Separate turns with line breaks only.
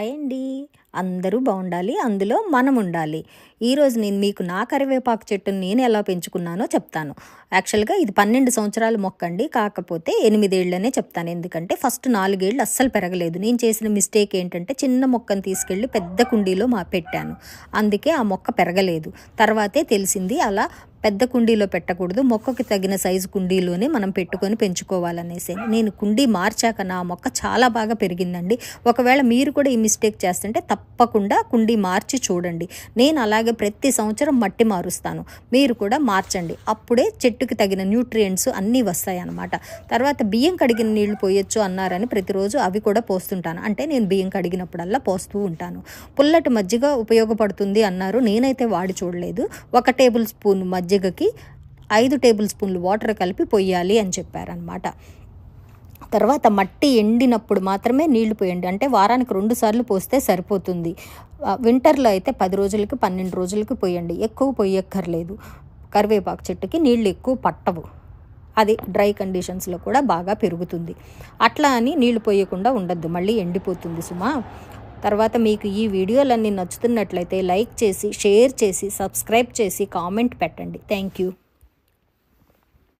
Hi అండి అందరూ బాగుండాలి అందులో మనం ఉండాలి ఈరోజు నేను మీకు నా కరివేపాకు చెట్టుని నేను ఎలా పెంచుకున్నానో చెప్తాను. యాక్చువల్గా ఇది పన్నెండు సంవత్సరాల మొక్క అండి కాకపోతే ఎనిమిదేళ్ళనే చెప్తాను. ఎందుకంటే ఫస్ట్ నాలుగేళ్ళు అస్సలు పెరగలేదు. నేను చేసిన మిస్టేక్ ఏంటంటే చిన్న మొక్కను తీసుకెళ్ళి పెద్ద కుండీలో మా పెట్టాను. అందుకే ఆ మొక్క పెరగలేదు. తర్వాతే తెలిసింది అలా పెద్ద కుండీలో పెట్టకూడదు మొక్కకి తగిన సైజు కుండీలోనే మనం పెట్టుకొని పెంచుకోవాలనేసి. నేను కుండీ మార్చాక నా మొక్క చాలా బాగా పెరిగిందండి. ఒకవేళ మీరు కూడా ఈ మిస్టేక్ చేస్తుంటే తప్పకుండా కుండీ మార్చి చూడండి. నేను అలాగే ప్రతి సంవత్సరం మట్టి మారుస్తాను. మీరు కూడా మార్చండి. అప్పుడే చెట్టుకి తగిన న్యూట్రియంట్స్ అన్నీ వస్తాయి అన్నమాట తర్వాత బియ్యం కడిగిన నీళ్ళు పోయొచ్చు అన్నారని ప్రతిరోజు అవి కూడా పోస్తుంటాను. అంటే నేను బియ్యం కడిగినప్పుడల్లా పోస్తూ ఉంటాను. పుల్లటి మజ్జిగ ఉపయోగపడుతుంది అన్నారు. నేనైతే వాడి చూడలేదు. ఒక టేబుల్ స్పూన్ మజ్జిగకి ఐదు టేబుల్ స్పూన్లు వాటర్ కలిపి పొయ్యాలి అని చెప్పారనమాట తర్వాత మట్టి ఎండినప్పుడు మాత్రమే నీళ్ళు పోయండి. అంటే వారానికి రెండు సార్లు పోస్తే సరిపోతుంది. వింటర్లో అయితే పది రోజులకి పన్నెండు రోజులకి పోయండి. ఎక్కువ పోయక్కర్లేదు. కరివేపాకు చెట్టుకి నీళ్ళు ఎక్కువ పట్టవు. అది డ్రై కండిషన్స్లో కూడా బాగా పెరుగుతుంది. అట్లా అని నీళ్ళు పోయకుండా ఉండద్దు. మళ్ళీ ఎండిపోతుంది సుమా. తర్వాత మీకు ఈ వీడియోలన్నీ నచ్చుతున్నట్లయితే లైక్ చేసి షేర్ చేసి సబ్స్క్రైబ్ చేసి కామెంట్ పెట్టండి. Thank you